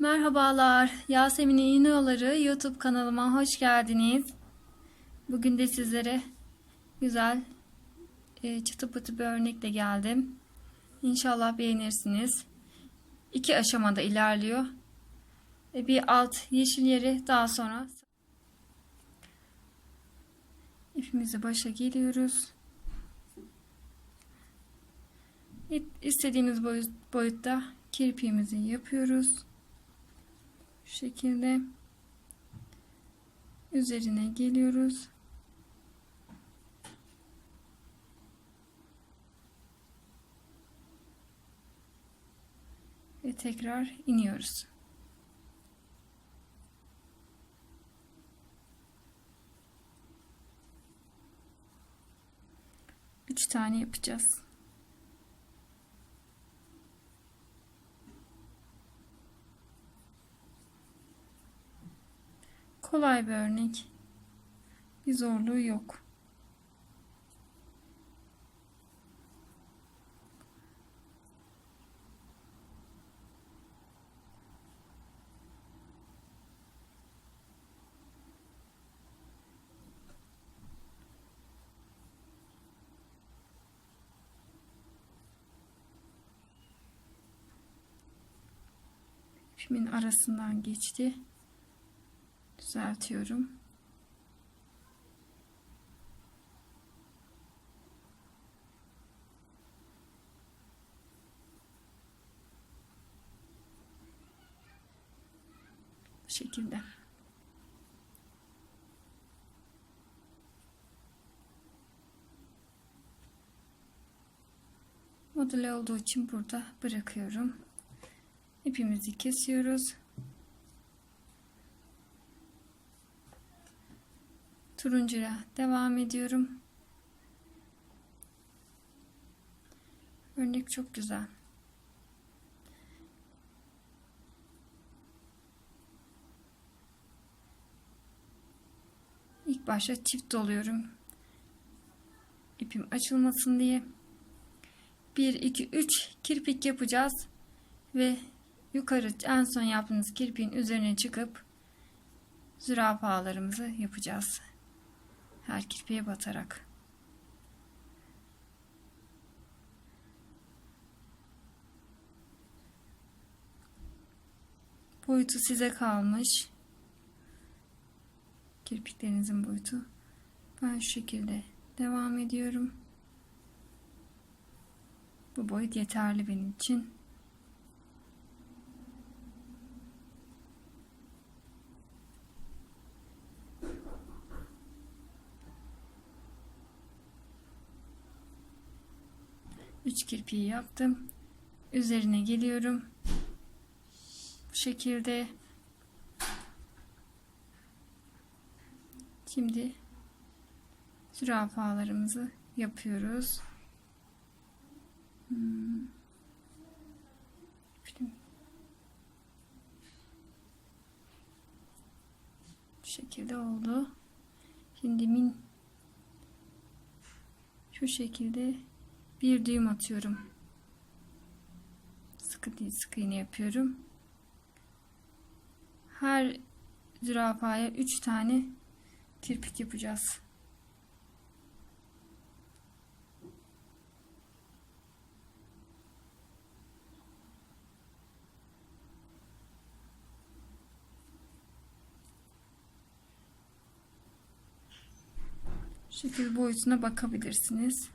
Merhabalar, Yasemin'in İğneoları YouTube kanalıma hoş geldiniz. Bugün de sizlere güzel e, çıtı pıtı bir örnekle geldim. İnşallah beğenirsiniz. İki aşamada ilerliyor. E, bir alt yeşil yeri daha sonra ipimizi başa geliyoruz. İstediğimiz boy- boyutta kirpiğimizi yapıyoruz. Şu şekilde üzerine geliyoruz. Ve tekrar iniyoruz. Üç tane yapacağız. Kolay bir örnek. Bir zorluğu yok. İpimin arasından geçti. Düzeltiyorum. Bu şekilde. Modüle olduğu için burada bırakıyorum. İpimizi kesiyoruz. Turuncuya devam ediyorum. Örnek çok güzel. İlk başta çift doluyorum. İpim açılmasın diye. 1 2 3 kirpik yapacağız ve yukarı en son yaptığımız kirpiğin üzerine çıkıp zürafalarımızı yapacağız. Her kirpiğe batarak. Boyutu size kalmış. Kirpiklerinizin boyutu. Ben şu şekilde devam ediyorum. Bu boyut yeterli benim için. Üç kirpiği yaptım. Üzerine geliyorum. Bu şekilde. Şimdi zürafalarımızı yapıyoruz. Hmm. Bu şekilde oldu. Şimdi min şu şekilde bir düğüm atıyorum. Sıkı değil, sıkı iğne yapıyorum. Her zürafaya 3 tane kirpik yapacağız. Şekil boyutuna bakabilirsiniz.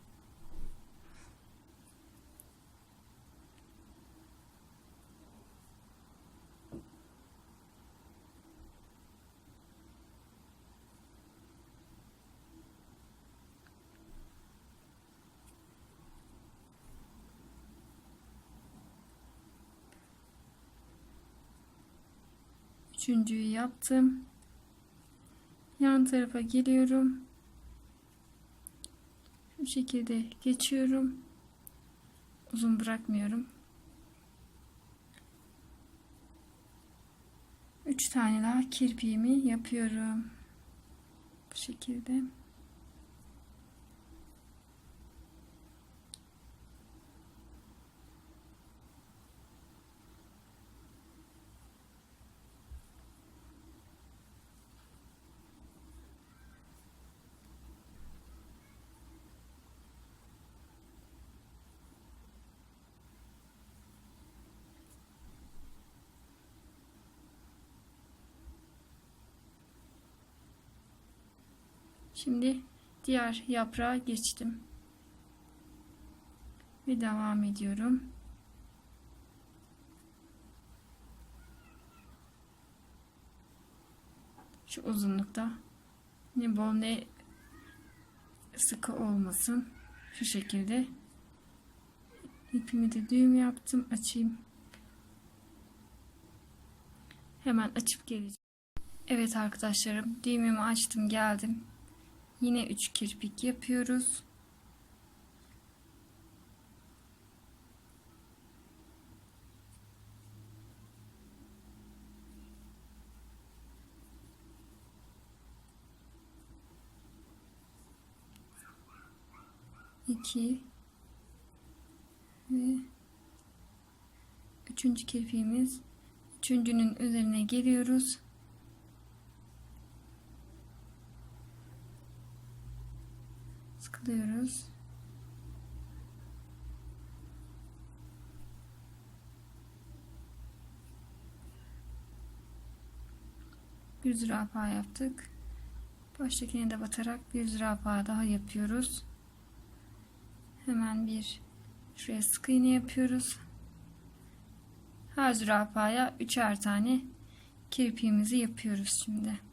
Üçüncüyü yaptım. Yan tarafa geliyorum. Bu şekilde geçiyorum. Uzun bırakmıyorum. Üç tane daha kirpiğimi yapıyorum. Bu şekilde. Şimdi diğer yaprağa geçtim. Ve devam ediyorum. Şu uzunlukta ne bol ne sıkı olmasın. Şu şekilde ipimi de düğüm yaptım. Açayım. Hemen açıp geleceğim. Evet arkadaşlarım düğümümü açtım geldim. Yine 3 kirpik yapıyoruz. iki ve üçüncü kirpiğimiz üçüncünün üzerine geliyoruz. Sıkılıyoruz. Bir zürafa yaptık. Baştakine de batarak bir zürafa daha yapıyoruz. Hemen bir şuraya sık iğne yapıyoruz. Her zürafaya üçer tane kirpiğimizi yapıyoruz şimdi.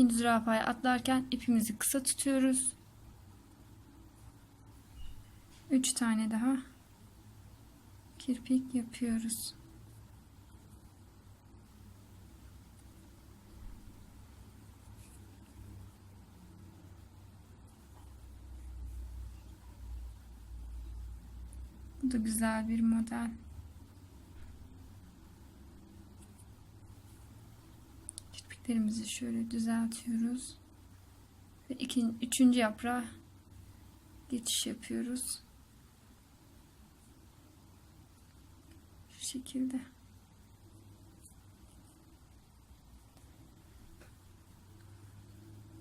İkinci zürafaya atlarken ipimizi kısa tutuyoruz. Üç tane daha kirpik yapıyoruz. Bu da güzel bir model. Kirpiklerimizi şöyle düzeltiyoruz. Ve ikinci, üçüncü yaprağa geçiş yapıyoruz. Şu şekilde.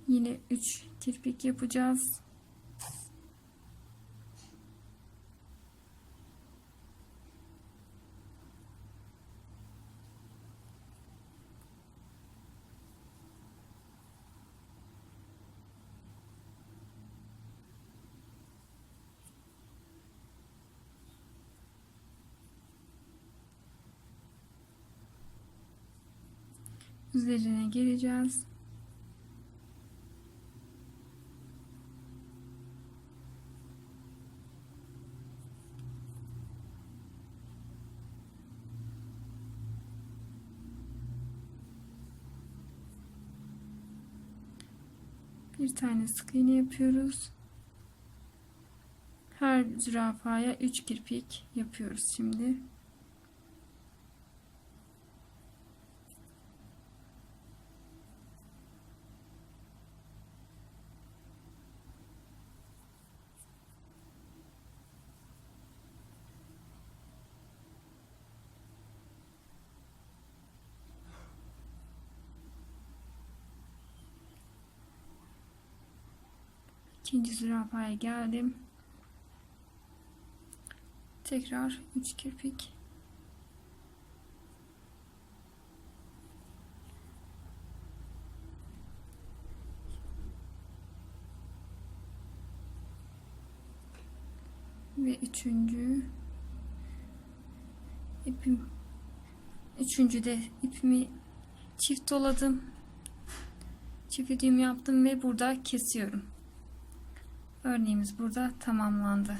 Yine 3 kirpik yapacağız. Üzerine geleceğiz. Bir tane sık iğne yapıyoruz. Her zürafaya 3 kirpik yapıyoruz şimdi. İkinci zürafaya geldim. Tekrar 3 kirpik. Ve üçüncü ipim üçüncü de ipimi çift doladım. Çift düğüm yaptım ve burada kesiyorum. Örneğimiz burada tamamlandı.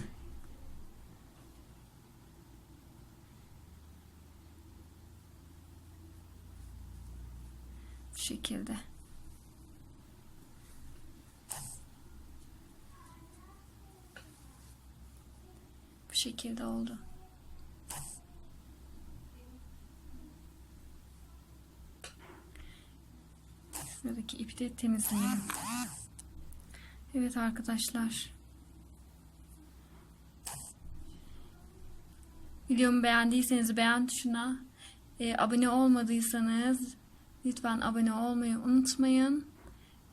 Bu şekilde. Bu şekilde oldu. Şuradaki ipi de temizleyelim. Evet arkadaşlar. Videomu beğendiyseniz beğen tuşuna, E, abone olmadıysanız lütfen abone olmayı unutmayın.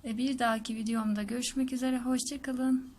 E, bir dahaki videomda görüşmek üzere. Hoşçakalın.